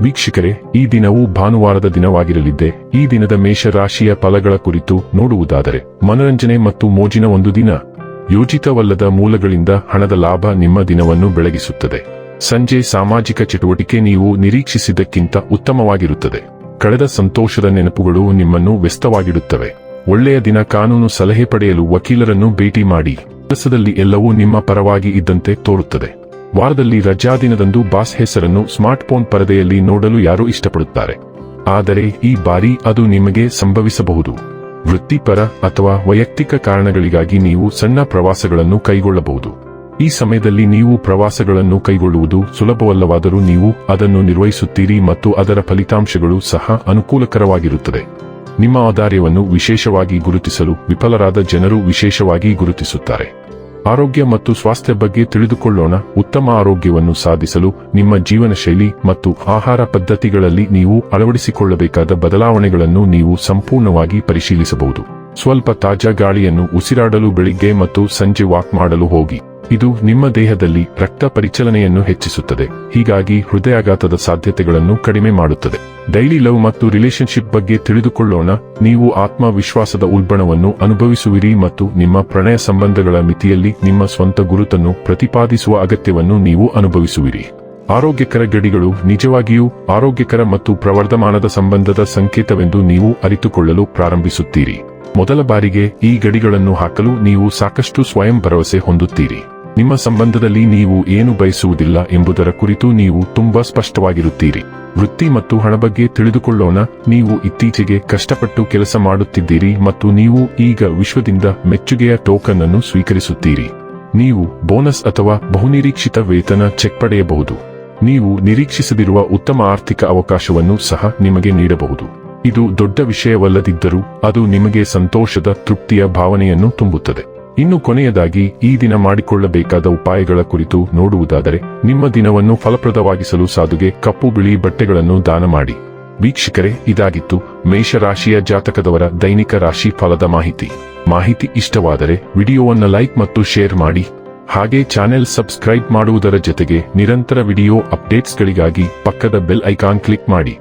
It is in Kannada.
ವೀಕ್ಷಕರೇ, ಈ ದಿನವು ಭಾನುವಾರದ ದಿನವಾಗಿರಲಿದ್ದೆ, ಈ ದಿನದ ಮೇಷರಾಶಿಯ ಫಲಗಳ ಕುರಿತು ನೋಡುವುದಾದರೆ, ಮನರಂಜನೆ ಮತ್ತು ಮೋಜಿನ ಒಂದು ದಿನ, ಯೋಜಿತವಲ್ಲದ ಮೂಲಗಳಿಂದ ಹಣದ ಲಾಭ ನಿಮ್ಮ ದಿನವನ್ನು ಬೆಳಗಿಸುತ್ತದೆ. ಸಂಜೆ ಸಾಮಾಜಿಕ ಚಟುವಟಿಕೆ ನೀವು ನಿರೀಕ್ಷಿಸಿದ್ದಕ್ಕಿಂತ ಉತ್ತಮವಾಗಿರುತ್ತದೆ. ಕಳೆದ ಸಂತೋಷದ ನೆನಪುಗಳು ನಿಮ್ಮನ್ನು ವ್ಯಸ್ತವಾಗಿಡುತ್ತವೆ. ಒಳ್ಳೆಯ ದಿನ ಕಾನೂನು ಸಲಹೆ ಪಡೆಯಲು ವಕೀಲರನ್ನು ಭೇಟಿ ಮಾಡಿ. ಕೆಲಸದಲ್ಲಿ ಎಲ್ಲವೂ ನಿಮ್ಮ ಪರವಾಗಿ ಇದ್ದಂತೆ ತೋರುತ್ತದೆ. ವಾರದಲ್ಲಿ ರಜಾ ದಿನದಂದು ಬಾಸ್ ಹೆಸರನ್ನು ಸ್ಮಾರ್ಟ್ಫೋನ್ ಪರದೆಯಲ್ಲಿ ನೋಡಲು ಯಾರು ಇಷ್ಟಪಡುತ್ತಾರೆ. ಆದರೆ ಈ ಬಾರಿ ಅದು ನಿಮಗೆ ಸಂಭವಿಸಬಹುದು. ವೃತ್ತಿಪರ ಅಥವಾ ವೈಯಕ್ತಿಕ ಕಾರಣಗಳಿಗಾಗಿ ನೀವು ಸಣ್ಣ ಪ್ರವಾಸಗಳನ್ನು ಕೈಗೊಳ್ಳಬಹುದು. ಈ ಸಮಯದಲ್ಲಿ ನೀವು ಪ್ರವಾಸಗಳನ್ನು ಕೈಗೊಳ್ಳುವುದು ಸುಲಭವಲ್ಲವಾದರೂ ನೀವು ಅದನ್ನು ನಿರ್ವಹಿಸುತ್ತೀರಿ ಮತ್ತು ಅದರ ಫಲಿತಾಂಶಗಳು ಸಹ ಅನುಕೂಲಕರವಾಗಿರುತ್ತದೆ. ನಿಮ್ಮ ಆಧಾರ್ಯವನ್ನು ವಿಶೇಷವಾಗಿ ಗುರುತಿಸಲು ವಿಫಲರಾದ ಜನರು ವಿಶೇಷವಾಗಿ ಗುರುತಿಸುತ್ತಾರೆ. ಆರೋಗ್ಯ ಮತ್ತು ಸ್ವಾಸ್ಥ್ಯ ಬಗ್ಗೆ ತಿಳಿದುಕೊಳ್ಳೋಣ. ಉತ್ತಮ ಆರೋಗ್ಯವನ್ನು ಸಾಧಿಸಲು ನಿಮ್ಮ ಜೀವನ ಶೈಲಿ ಮತ್ತು ಆಹಾರ ಪದ್ಧತಿಗಳಲ್ಲಿ ನೀವು ಅಳವಡಿಸಿಕೊಳ್ಳಬೇಕಾದ ಬದಲಾವಣೆಗಳನ್ನು ನೀವು ಸಂಪೂರ್ಣವಾಗಿ ಪರಿಶೀಲಿಸಬಹುದು. ಸ್ವಲ್ಪ ತಾಜಾ ಗಾಳಿಯನ್ನು ಉಸಿರಾಡಲು ಬೆಳಿಗ್ಗೆ ಮತ್ತು ಸಂಜೆ ವಾಕ್ ಮಾಡಲು ಹೋಗಿ. ಇದು ನಿಮ್ಮ ದೇಹದಲ್ಲಿ ರಕ್ತ ಪರಿಚಲನೆಯನ್ನು ಹೆಚ್ಚಿಸುತ್ತದೆ. ಹೀಗಾಗಿ ಹೃದಯಾಘಾತದ ಸಾಧ್ಯತೆಗಳನ್ನು ಕಡಿಮೆ ಮಾಡುತ್ತದೆ. ಡೈಲಿ ಲವ್ ಮತ್ತು ರಿಲೇಶನ್ಶಿಪ್ ಬಗ್ಗೆ ತಿಳಿದುಕೊಳ್ಳೋಣ. ನೀವು ಆತ್ಮವಿಶ್ವಾಸದ ಉಲ್ಬಣವನ್ನು ಅನುಭವಿಸುವಿರಿ ಮತ್ತು ನಿಮ್ಮ ಪ್ರಣಯ ಸಂಬಂಧಗಳ ಮಿತಿಯಲ್ಲಿ ನಿಮ್ಮ ಸ್ವಂತ ಗುರುತನ್ನು ಪ್ರತಿಪಾದಿಸುವ ಅಗತ್ಯವನ್ನು ನೀವು ಅನುಭವಿಸುವಿರಿ. ಆರೋಗ್ಯಕರ ಗಡಿಗಳು ನಿಜವಾಗಿಯೂ ಆರೋಗ್ಯಕರ ಮತ್ತು ಪ್ರವರ್ಧಮಾನದ ಸಂಬಂಧದ ಸಂಕೇತವೆಂದು ನೀವು ಅರಿತುಕೊಳ್ಳಲು ಪ್ರಾರಂಭಿಸುತ್ತೀರಿ. ಮೊದಲ ಬಾರಿಗೆ ಈ ಗಡಿಗಳನ್ನು ಹಾಕಲು ನೀವು ಸಾಕಷ್ಟು ಸ್ವಯಂ ಭರವಸೆ ಹೊಂದುತ್ತೀರಿ. ನಿಮ್ಮ ಸಂಬಂಧದಲ್ಲಿ ನೀವು ಏನು ಬಯಸುವುದಿಲ್ಲ ಎಂಬುದರ ಕುರಿತು ನೀವು ತುಂಬಾ ಸ್ಪಷ್ಟವಾಗಿರುತ್ತೀರಿ. ವೃತ್ತಿ ಮತ್ತು ಹಣ ಬಗ್ಗೆ ತಿಳಿದುಕೊಳ್ಳೋಣ. ನೀವು ಇತ್ತೀಚೆಗೆ ಕಷ್ಟಪಟ್ಟು ಕೆಲಸ ಮಾಡುತ್ತಿದ್ದೀರಿ ಮತ್ತು ನೀವು ಈಗ ವಿಶ್ವದಿಂದ ಮೆಚ್ಚುಗೆಯ ಟೋಕನ್ ಅನ್ನು ಸ್ವೀಕರಿಸುತ್ತೀರಿ. ನೀವು ಬೋನಸ್ ಅಥವಾ ಬಹುನಿರೀಕ್ಷಿತ ವೇತನ ಚೆಕ್ ಪಡೆಯಬಹುದು. ನೀವು ನಿರೀಕ್ಷಿಸದಿರುವ ಉತ್ತಮ ಆರ್ಥಿಕ ಅವಕಾಶವನ್ನು ಸಹ ನಿಮಗೆ ನೀಡಬಹುದು. ಇದು ದೊಡ್ಡ ವಿಷಯವಲ್ಲದಿದ್ದರೂ ಅದು ನಿಮಗೆ ಸಂತೋಷದ ತೃಪ್ತಿಯ ಭಾವನೆಯನ್ನು ತುಂಬುತ್ತದೆ. ಇನ್ನು ಕೊನೆಯದಾಗಿ ಈ ದಿನ ಮಾಡಿಕೊಳ್ಳಬೇಕಾದ ಉಪಾಯಗಳ ಕುರಿತು ನೋಡುವುದಾದರೆ, ನಿಮ್ಮ ದಿನವನ್ನು ಫಲಪ್ರದವಾಗಿಸಲು ಸಾಧುಗೆ ಕಪ್ಪು ಬಿಳಿ ಬಟ್ಟೆಗಳನ್ನು ದಾನ ಮಾಡಿ. ವೀಕ್ಷಕರೇ, ಇದಾಗಿತ್ತು ಮೇಷರಾಶಿಯ ಜಾತಕದವರ ದೈನಿಕ ರಾಶಿ ಫಲದ ಮಾಹಿತಿ. ಮಾಹಿತಿ ಇಷ್ಟವಾದರೆ ವಿಡಿಯೋವನ್ನು ಲೈಕ್ ಮತ್ತು ಶೇರ್ ಮಾಡಿ. ಹಾಗೆ ಚಾನೆಲ್ ಸಬ್ಸ್ಕ್ರೈಬ್ ಮಾಡುವುದರ ಜೊತೆಗೆ ನಿರಂತರ ವಿಡಿಯೋ ಅಪ್ಡೇಟ್ಸ್ಗಳಿಗಾಗಿ ಪಕ್ಕದ ಬೆಲ್ ಐಕಾನ್ ಕ್ಲಿಕ್ ಮಾಡಿ.